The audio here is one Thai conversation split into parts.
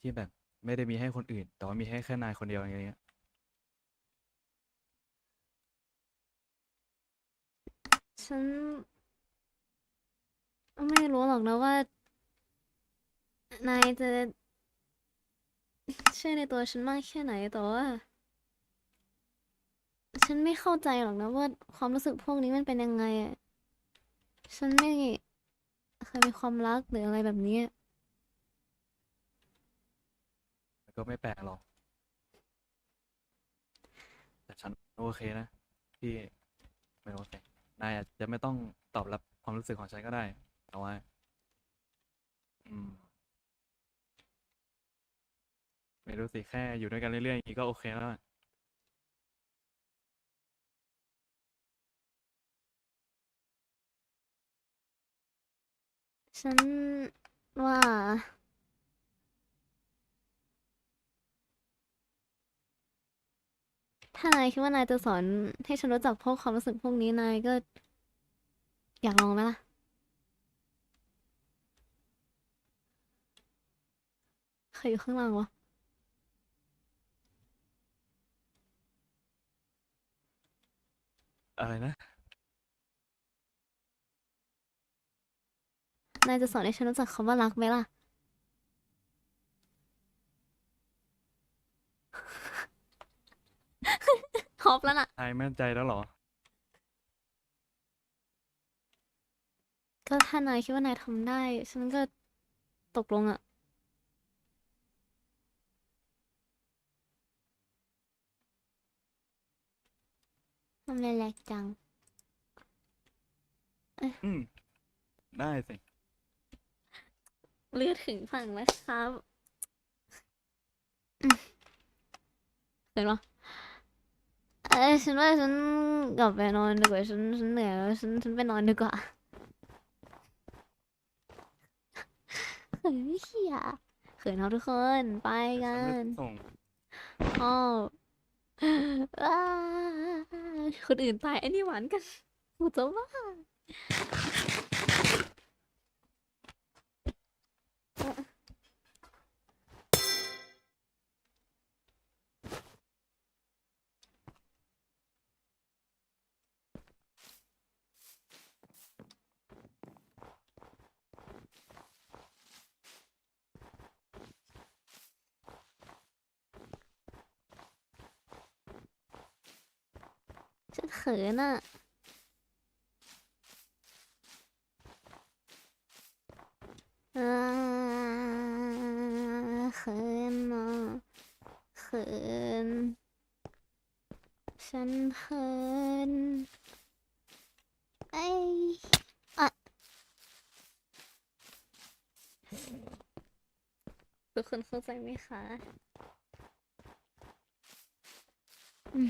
ที่แบบไม่ได้มีให้คนอื่น แต่ว่ามีให้แค่นายคนเดียวอย่างเงี้ยฉัน ไม่รู้หรอกนะว่า นายจะเชื่อในตัวฉันมากแค่ไหนแต่ว่า ฉันไม่เข้าใจหรอกนะว่าความรู้สึกพวกนี้มันเป็นยังไงอะฉันไม่เคยมีความรักหรืออะไรแบบนี้อะ มัน ก็ไม่แปลกหรอก แต่ฉันโอเคนะที่ไม่โอเคนายอาจจะไม่ต้องตอบรับความรู้สึกของฉันก็ได้ แต่ว่า อืม ไม่รู้สิแค่อยู่ด้วยกันเรื่อยๆอย่างนี้ก็โอเคแล้วอะฉันว่า ถ้านายคิดว่านายจะสอนให้ฉันรู้จักพวกความรู้สึกพวกนี้นายก็ อยากลองไหมล่ะ ใครอยู่ข้างล่างวะอะไรนะ นายจะสอนให้ฉันรู้จักคำว่ารักไหมล่ะ ฮอปแล้วน่ะ นายมั่นใจแล้วเหรอ ก็ถ้านายคิดว่านายทำได้ ฉันก็ตกลงอะทำไมแหลกจัง อืม ได้สิ เลือดถึงฝั่งแล้วครับอืมเห็นปะ เอ้ยฉันว่าฉันกลับไปนอนดีกว่าฉันฉันเหนื่อยแล้วฉันฉันไปนอนดีกว่าเฮ้ยเฮียเขินเอาทุกคนไปกันส่งอ้าวคนอื่นตายไอ้นี่หวานกันหูจะว่า เขินอะเขินอะเขิน ฉันเขินไอ้อะทุกคนเข้าใจไหมคะอื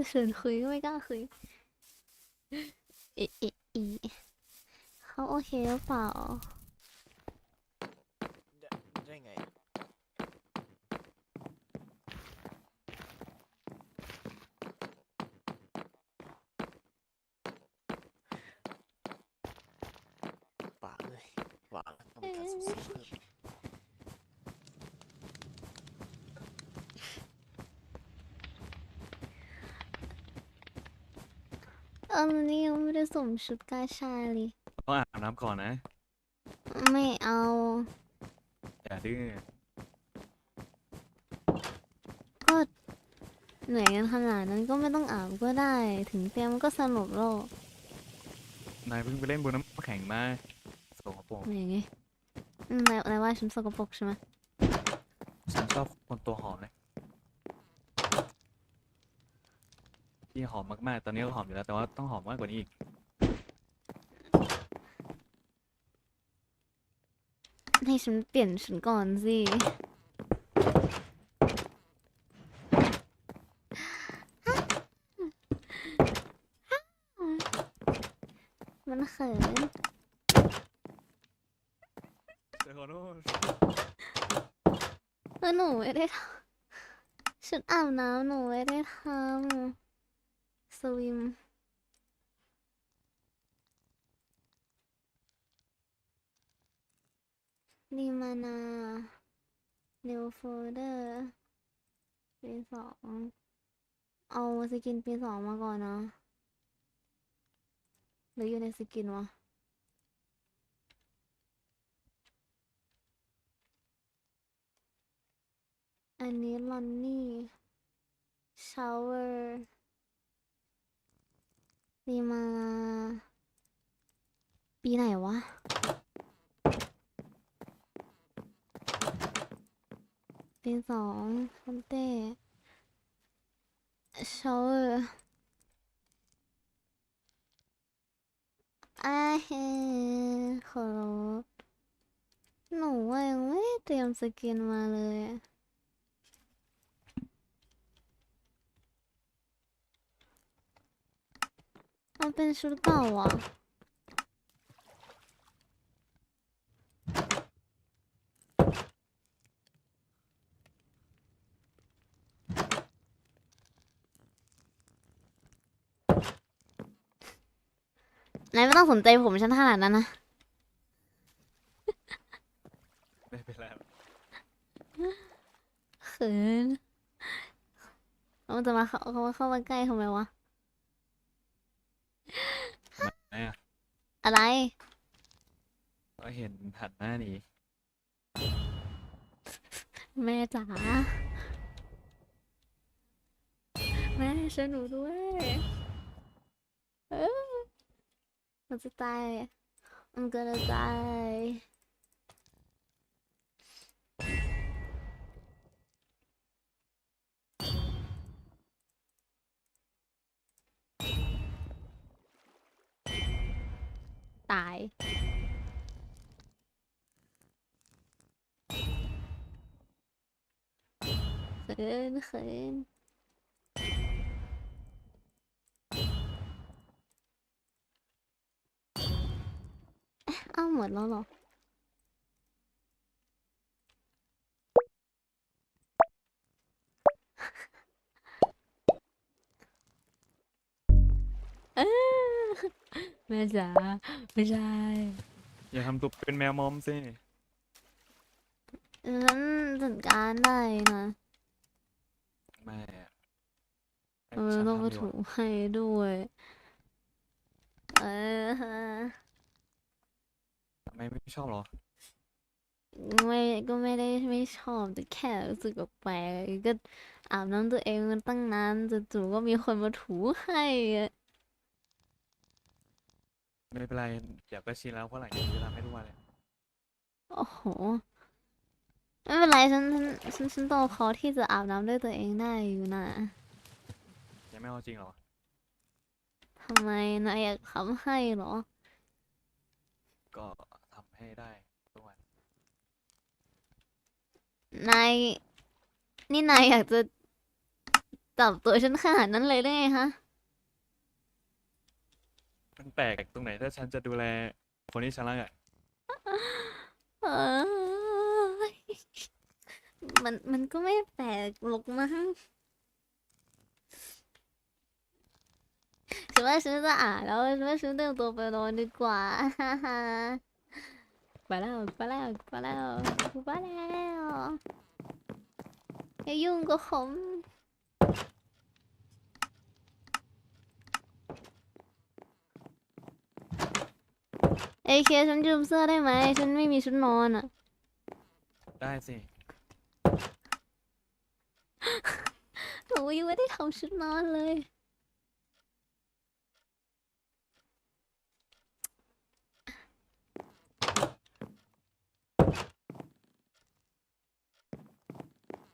มจะเชิญคุยก็ไม่กล้าคุยเอะเอะอีเขาโอเคหรือเปล่า ได้ได้ไง ปากเลยหวานต้องมีการสูญเสียเพิ่ม เออวันนี้ยังไม่ได้ส่งชุดกาชาเลย ต้องอาบน้ำก่อนนะ ไม่เอา อย่าดื้อก็เหนื่อยกันขนาดนั้นก็ไม่ต้องอาบก็ได้ ถึงเตียงมันก็สนุกแล้วนายเพิ่งไปเล่นบนน้ำแข็งมาสกปรกอย่างงี้อืมนายนายว่าฉันสกปรกใช่ไหมฉันชอบคนตัวหอมเลย ที่หอมมากๆ ตอนนี้ก็หอมอยู่แล้ว แต่ว่าต้องหอมมากกว่านี้อีก ให้ฉันเปลี่ยนฉันก่อนสิ มันเขินเดี๋ยวขอโทษแล้วหนูไม่ได้ทำชุดอาบน้ำหนูไม่ได้ทำ สวิมดีมานา new folder ปีสอง เอาสกินปีสองมาก่อนนะ หรืออยู่ในสกินวะอันนี้ลอนนี่ชาวเวอร์ ดีมา ปีไหนวะ ปีสองคันเต้ชาวเวอร์อาเฮขอร้องหนูว่ายังไม่เตรียมสกินมาเลยอะมัน เป็นชุดเก่าอะนายไม่ต้องสนใจผมฉันขนาดนั้นนะ ไม่เป็นไรหรอกเขินแล้วมันจะมาเข้าเขามาเข้ามาใกล้ทำไมวะ ไหนอะ อะไรก็เห็นหันหน้าหนีแม่จ๋าแม่ช่วยหนูด้วยเออมันจะตาย I'm gonna die ตาย เขินเขินเอ้าหมดแล้วหรอ แม่จ๋าไม่ใช่อย่าทำตัวเป็นแมวมอมสิฉันจัดการได้นะไม่อะให้เออฉันต้องมาทำดีกถูว่าให้ด้วย เออฮะทำไมไม่ชอบหรอ ไม่ก็ไม่ได้ไม่ชอบแต่แค่รู้สึกแปลกๆก็อาบน้ำตัวเองมันตั้งนานจู่ๆก็มีคนมาถูให้อะ ไม่เป็นไร เดี๋ยวก็ชินแล้วเพราะหลังจากนี้จะทำให้ทุกวันเลยโอ้โห ไม่เป็นไรฉันฉันฉันฉันโตพอที่จะอาบน้ำด้วยตัวเองได้อยู่นะยังไม่เอาจริงเหรอ ทำไมนายอยากทำให้เหรอ ก็ทำให้ได้ทุกวัน นาย นี่นายอยากจะจับตัวฉันขนาดนั้นเลยได้ไงฮะ มันแปลกตรงไหนถ้าฉันจะดูแล คนที่ฉันรักอะเอ้ยมันมันก็ไม่แปลกหรอกมั้งฉันว่าฉันจะอ่านแล้วฉันว่าฉันเตรียมตัวไปนอนดีกว่าไปแล้วไปแล้วไปแล้วไปแล้วอย่ายุ่งกับผม เอเคฉันยืมเสื้อได้ไหม ฉันไม่มีชุดนอนอะ ได้สิ หนูยังไม่ได้ทำชุดนอนเลย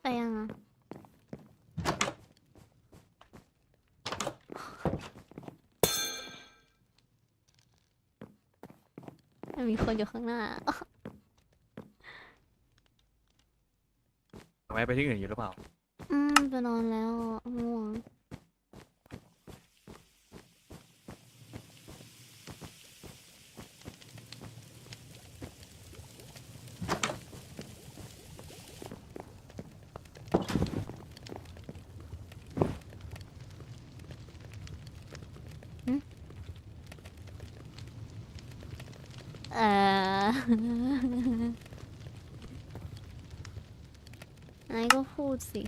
ไปยังอะ มีคนอยู่ข้างหน้า ทำไมไปที่อื่นอยู่หรือเปล่า อืมไปนอนแล้วอะง่วง นายก็พูดสิ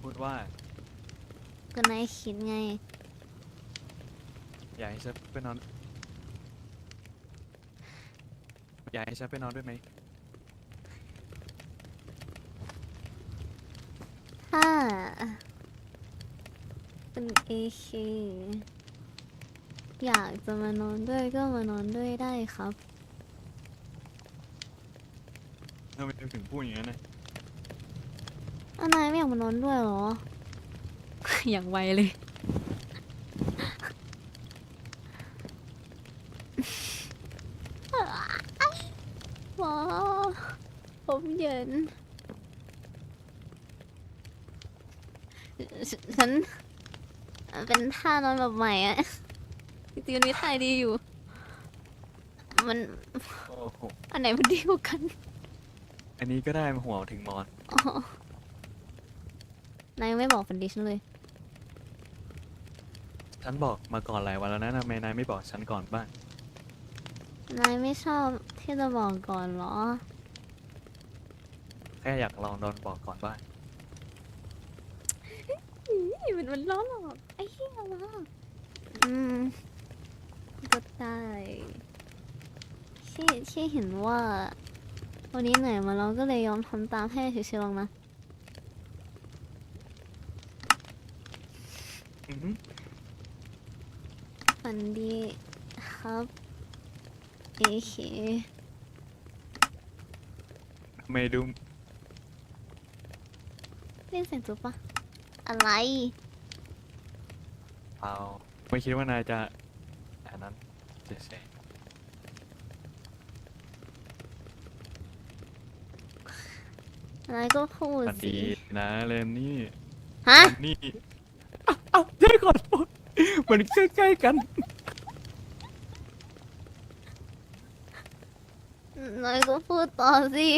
พูดว่า ก็นายคิดไง อยากให้ฉันไปนอน อยากให้ฉันไปนอนด้วยไหม ถ้า เป็นเอเคอยากจะมานอนด้วยก็มานอนด้วยได้ครับ ทำไมถึงพูดอย่างนั้นนะอานายไม่อยากมานอนด้วยเหรอ อย่างไวเลย หมอผมเย็นฉฉัน เป็นท่านอนแบบใหม่อะจริงๆวันนี้ท่าดีอยู่ มัน โอ้โห อันไหนมันดีกว่ากัน อันนี้ก็ได้มาหัวถึงมอน อ๋อนายยังไม่บอกฟันดิฉันเลย ฉันบอกมาก่อนหลายวันแล้วนะทำไมนายไม่บอกฉันก่อนบ้าง นายไม่ชอบที่จะบอกก่อนเหรอ แค่อยากลองโดนบอกก่อนบ้างมันมันล้อหลอกไอ้เหี้ยล้ออืมก็ได้แค่แค่เห็นว่า วันนี้เหนื่อยมาเราก็เลยยอมทำตามให้เฉยๆหรอกนะอือหือฝันดีครับ เอเคทำไมดูเล่นเสียงจุ๊บปะอะไร เปล่าไม่คิดว่านายจะอันนั้นเฉย อะไรก็พูดๆมันสิดีนะเลนนี่ฮะมันนี่อ้าวเจ๊ขอโทษมันใกล้ๆกัน นายก็พูดต่อสิ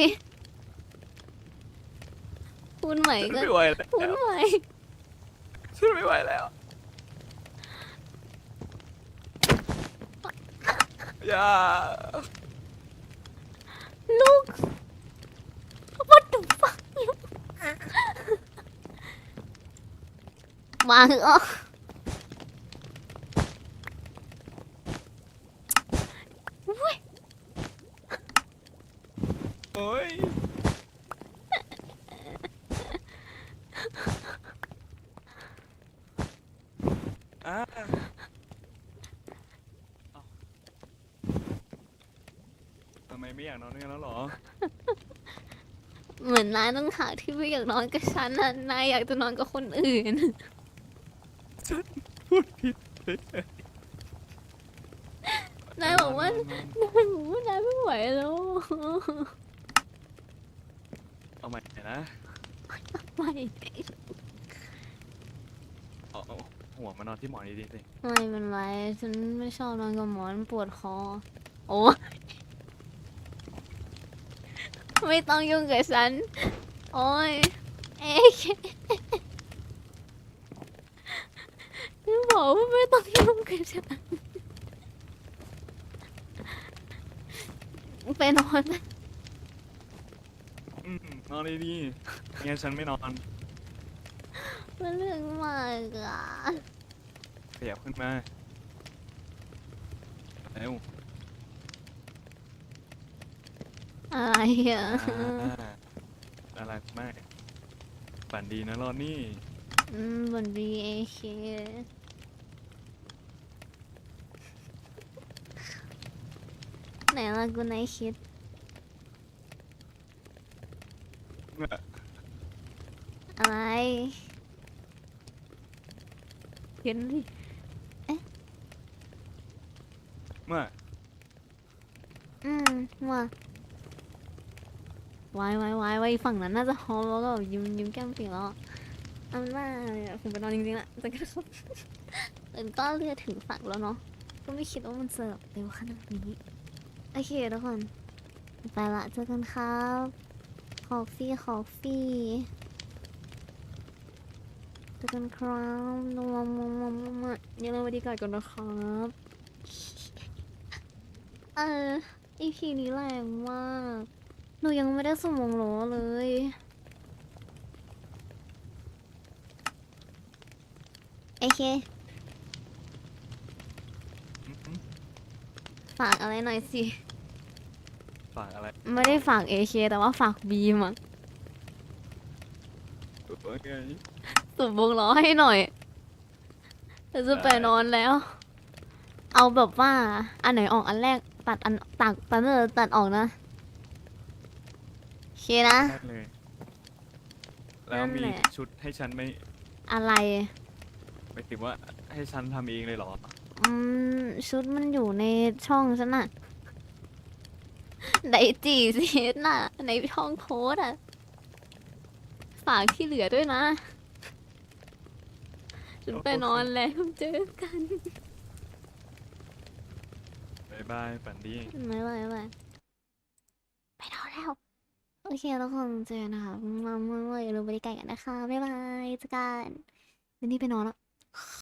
พูดใหม่ฉันก็ไม่ไหวแล้วพูดใหม่ฉันไม่ไหวแล้วอย่า ลูก what the fuck วางออกอุ้ยโอ้ยอะเอ้าทำไมไม่อยากนอนด้วยกันแล้วเหรอ เหมือนนายต้องหาที่ไม่อยากนอนกับฉันน่ะนายอยากจะนอนกับคนอื่น พูดผิดนายบอกว่านนนายบอกว่านายไม่ไหวแล้วเอาใหม่นะไม่เอาเอาหัวมานอนที่หมอนดีๆสิไม่เป็นไรฉันไม่ชอบนอนกับหมอนปวดคอ โอ้ไม่ต้องยุ่งกับฉัน โอ้ยเอ๊ะฉันบ อกว่าไม่ต้องยุ่งกับฉันไปนอนนะอืมนอนดีๆงั้นฉันไม่นอนมันเรื่องมากอะขยับขึ้นมาเร็วอะไรอะอ่าน่ารักมากฝันดีนะรอนนี่ อืมบน B A K ไหนล่ะกูไหนคิด อะไรเห็นดิเมื่ออืมว่าวายวายวายวายฝั่งนั้นน่าจะฮอลแล้วก็แบบยิ้มยิ้มแก้มปีแล้วเอาเป็นว่าผมไปนอนจริงๆละแต่ก็ครับเอินก็เรือถึงฝั่งแล้วเนาะก็ไม่คิดว่ามันจะแบบเร็วขนาดนี้ โอเคทุกคน ไปละเจอกันครับคอฟฟี่คอฟี่เจอกันครับนวมมมมมอย่าลืมบริการก่อนนะครับ เอออีพีนี้แรงมาก หนูยังไม่ได้สมองล้อเลยเอเคฝากอะไรหน่อยสิ ฝากอะไรไม่ได้ฝากเอเคแต่ว่าฝากบีมอะโอเคสมวงล้อให้หน่อยเดี๋ยวจะไปได้นอนแล้ว เอาแบบว่า อันไหนออกอันแรกตัดอันตัดตัดเนอตัดออกนะโอเคนะได้เลย แล้วมีนั่นแหละ ชุดให้ฉันไหม่อะไร ไม่ติดว่าให้ฉันทำเองเลยเหรอ อืมชุดมันอยู่ในช่องฉันน่ะ ในจีซีน่ะ ในช่องโพสต์อะ ฝากที่เหลือด้วยนะฉันไปนอนแล้วเจอกันบายบายฝันดี ไม่ไหวไม่ไหวไปนอนแล้ว โอเคทุกคนเจอกันนะคะมาเมื่ออย่าลืมบริการกันนะคะ บ๊ายบายเจอกันวันนี้ไปนอนแล้ว